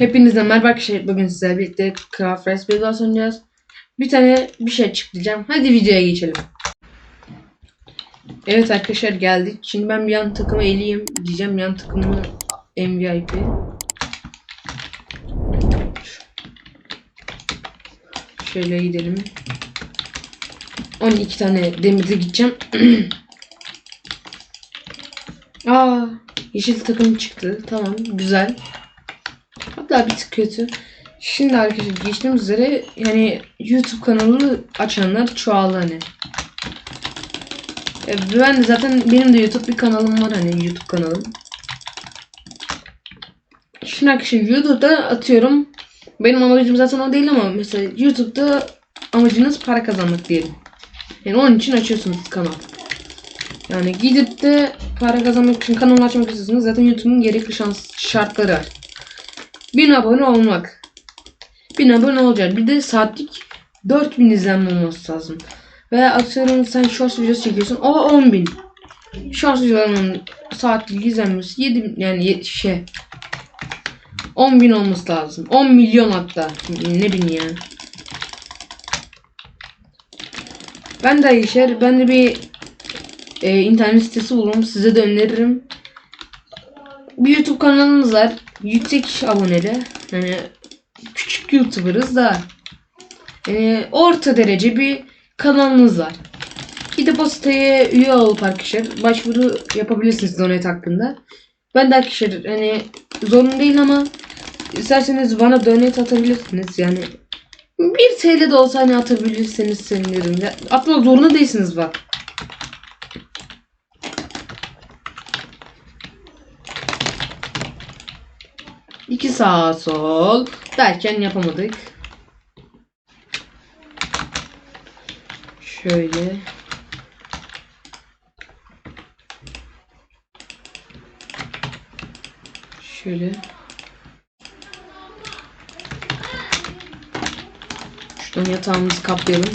Hepinizden merhaba arkadaşlar. Bugün sizlerle birlikte Craft Race Builders oynayacağız. Bir tane bir şey çıkacağım. Hadi videoya geçelim. Evet arkadaşlar geldik. Şimdi ben bir yan takımı eleyeyim diyeceğim. Yan takımı MVP. Şöyle gidelim. 12 tane demirde gideceğim. Aa, yeşil takım çıktı. Tamam, güzel. Hatta bir tık kötü. Şimdi arkadaşlar geçtiğimiz üzere yani YouTube kanalı açanlar çoğaldı hani. E, ben de zaten benim de YouTube bir kanalım var hani YouTube kanalım. Şimdi arkadaşlar YouTube'da atıyorum. Benim amacım zaten o değil ama mesela YouTube'da amacınız para kazanmak diyelim. Yani onun için açıyorsunuz kanal. Yani gidip de para kazanmak için kanal açmak istiyorsanız zaten YouTube'un gerekli şans şartları var. 1000 abone olmak. 1000 abone olacak. Bir de saatlik 4000 izlenme olması lazım. Veya atıyorum sen shorts videosu çekiyorsun. O 10.000. Shorts videolarının saatlik izlenmesi 7 yani şey 10.000 olması lazım. 10 milyon hatta. Ne bileyim yani. Ben de Ayşer, ben de bir e, internet sitesi bulurum. Size de öneririm. Bir YouTube kanalımız var. Yüksek aboneli. Yani küçük YouTuber'ız da. Yani orta derece bir kanalımız var. Gidip o siteye üye olup arkadaşlar başvuru yapabilirsiniz donate hakkında. Ben de arkadaşlar hani zorun değil ama isterseniz bana donate atabilirsiniz yani. Bir TL de olsa hani atabilirseniz sevinirim. Atmak zorunda değilsiniz bak. Sağ sol derken yapamadık. Şöyle. Şöyle. Şuradan yatağımızı kaplayalım.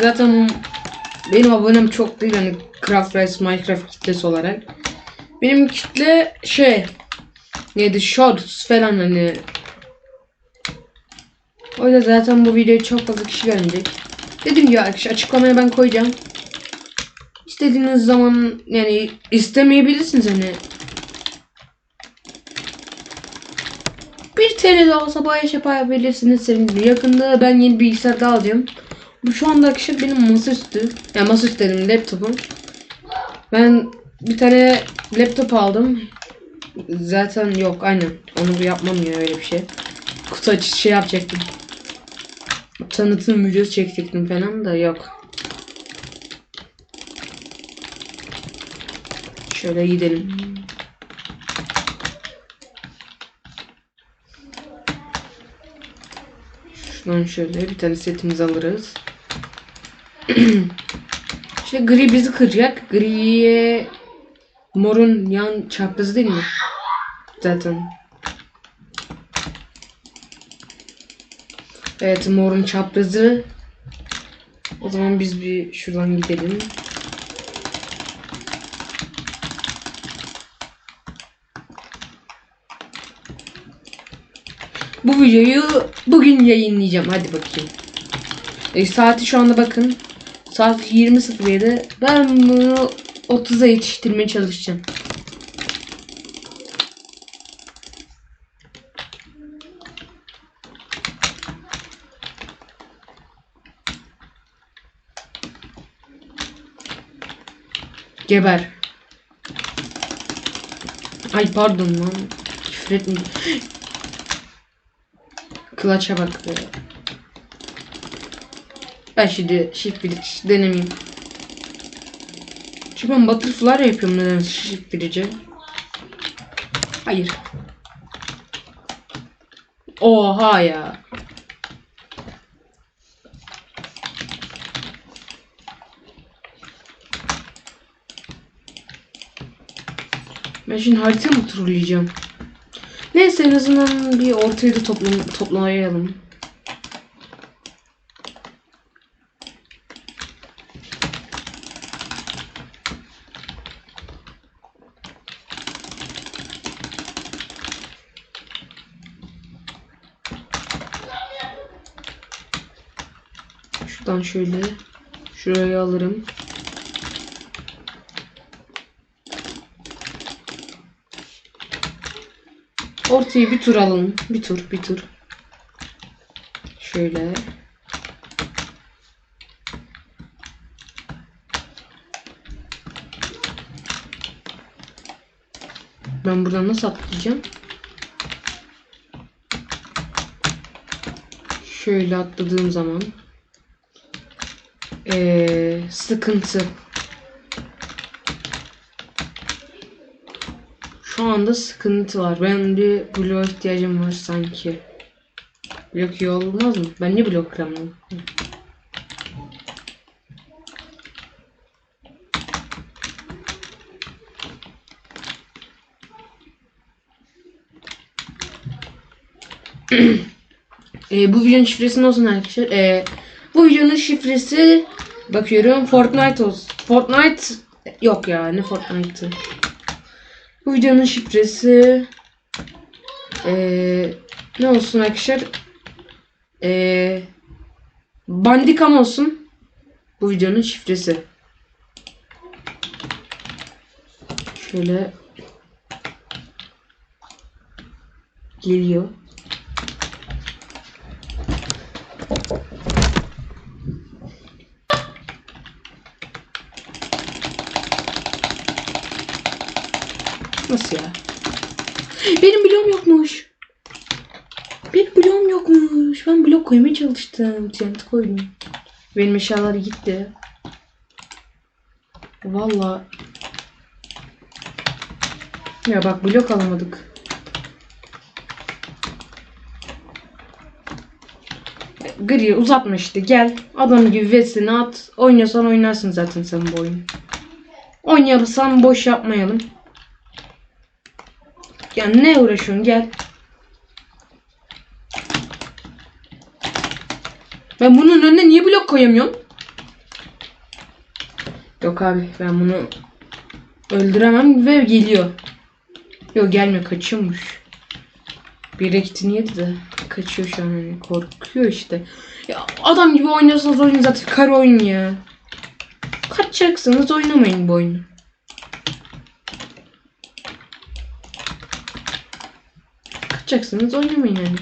Zaten benim abonem çok değil hani Craft Race Minecraft kitlesi olarak. Benim kitle şey neydi shorts falan hani o yüzden zaten bu videoyu çok fazla kişi görmeyecek. Dediğim gibi arkadaşlar açıklamaya ben koyacağım. İstediğiniz zaman yani istemeyebilirsiniz hani. Bir TL de olsa bağış yapabilirsiniz sevinirim. Yakında ben yeni bilgisayar daha alacağım. Bu şu anda arkadaşlar benim masaüstü. Yani masaüstü dedim laptopum. Ben bir tane laptop aldım. Zaten yok aynen. Onu yapmam ya öyle bir şey. Kutu açışı şey yapacaktım. Tanıtım videosu çekecektim falan da yok. Şöyle gidelim. Şuradan şöyle bir tane setimizi alırız. İşte gri bizi kıracak. Griye morun yan çaprazı değil mi? Zaten. Evet morun çaprazı. O zaman biz bir şuradan gidelim. Bu videoyu bugün yayınlayacağım. Hadi bakayım. E, saati şu anda bakın. Saat 20.07. Ben bunu 30'a yetiştirmeye çalışacağım. Geber. Ay pardon lan. Küfür etmeyeceğim. Kılaça bak be. Ben şimdi shift bridge denemeyeyim. Çünkü ben butterfly yapıyorum neden shift bridge'e. Hayır. Oha ya. Ben şimdi harita mı turlayacağım? Neyse en azından bir ortaya da toplam toplayalım. Şuradan şöyle şuraya alırım. Ortayı bir tur alalım. Bir tur, bir tur. Şöyle. Ben buradan nasıl atlayacağım? Şöyle atladığım zaman ee, sıkıntı. Şu anda sıkıntı var. Ben bir bloğa ihtiyacım var sanki. Blok iyi olmaz mı? Ben niye blok kıramıyorum? E, bu videonun şifresi ne olsun arkadaşlar? E, bu videonun şifresi bakıyorum Fortnite olsun. Fortnite yok ya ne Fortnite'ı. Bu videonun şifresi e, ne olsun arkadaşlar? E, Bandicam olsun. Bu videonun şifresi. Şöyle geliyor. Nasıl ya? Benim bloğum yokmuş. Benim bloğum yokmuş. Ben blok koymaya çalıştım. TNT koydum. Benim eşyalar gitti. Valla. Ya bak blok alamadık. Gri uzatma işte gel. Adam gibi vesini at. Oynuyorsan oynarsın zaten sen bu oyunu. Oynayalım boş yapmayalım. Ya ne uğraşıyorsun gel. Ben bunun önüne niye blok koyamıyorum? Yok abi ben bunu öldüremem ve geliyor. Yok gelmiyor kaçıyormuş. Bir reketini yedi de kaçıyor şu an hani korkuyor işte. Ya adam gibi oynuyorsanız oyun zaten kar oyun ya. Kaçacaksınız oynamayın bu oyunu. Kaçacaksınız oynamayın yani.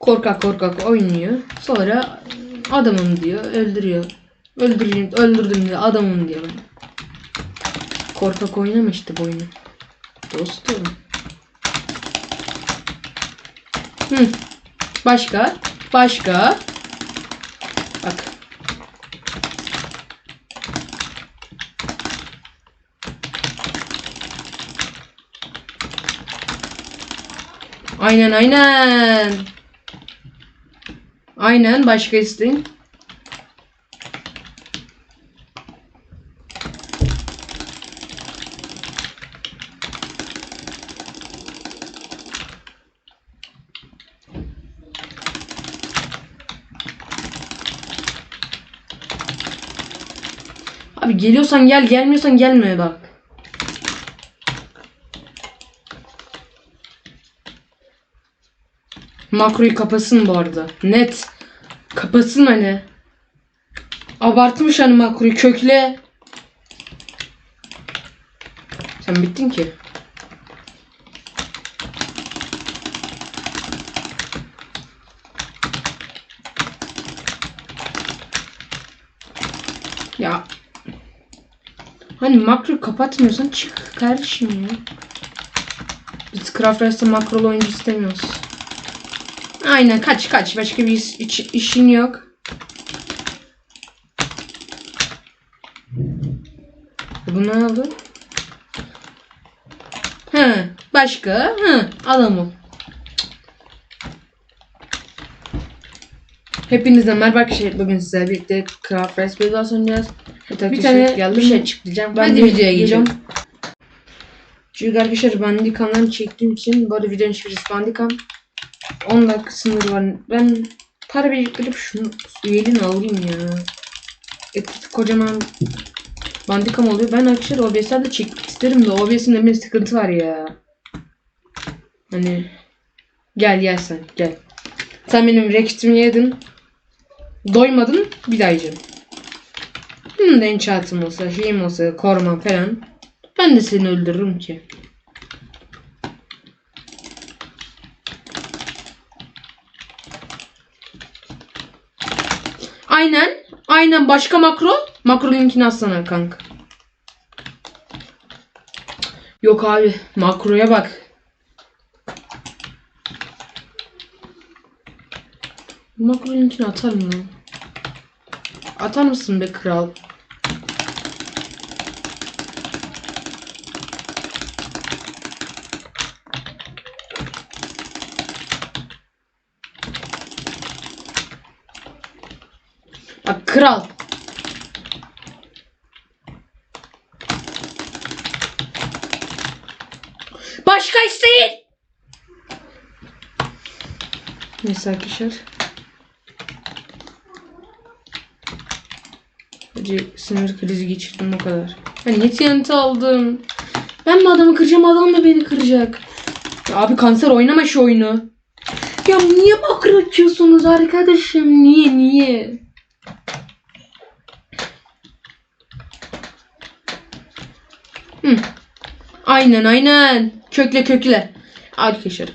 Korkak korkak oynuyor. Sonra adamım diyor öldürüyor. Öldüreyim, öldürdüm diyor adamım diyor. Korkak oynama işte bu oyunu. Dostum. Hı. Başka? Başka? Bak. Aynen aynen. Aynen başka isteyin. Abi geliyorsan gel, gelmiyorsan gelme bak. Makroyu kapasın bu arada. Net. Kapasın hani. Abartmış hani makroyu kökle. Sen bittin ki. Ya. Hani makro kapatmıyorsan çık kardeşim ya. Biz Craft makrolu oyuncu istemiyoruz. Aynen kaç kaç. Başka bir iş, iş- işin yok. Bu ne oldu? Hı, başka? Hı, adamım. Hepinize merhaba arkadaşlar. Bugün sizlerle birlikte Craft Rice Builders oynayacağız. Evet, bir tane geldi bir şey çıkacağım. Ben de de videoya gireceğim. Çünkü arkadaşlar Bandicam'dan çektiğim için bu arada videonun şifresi Bandicam. 10 dakika sınırı var. Ben para biriktirip şunu üyeliğini alayım ya. Et, kocaman Bandicam oluyor. Ben arkadaşlar OBS'den de çekmek isterim de OBS'in de bir sıkıntı var ya. Hani gel gel sen gel. Sen benim reketimi yedin. Doymadın. Bir daha yiyeceğim. Hı, enchantım olsa, şeyim olsa, korumam falan. Ben de seni öldürürüm ki. Aynen. Aynen. Başka makro. Makro linkini atsana kanka. Yok abi. Makroya bak. Makro linkini atar mı lan? Atar mısın be kral? Kral. Başka isteyin. Neyse arkadaşlar. Hadi sinir krizi geçirdim o kadar. Ben ne TNT aldım. Ben mi adamı kıracağım adam da beni kıracak. Abi kanser oynama şu oyunu. Ya niye makro açıyorsunuz arkadaşım? Niye niye? Aynen aynen. Kökle kökle. Arkadaşlar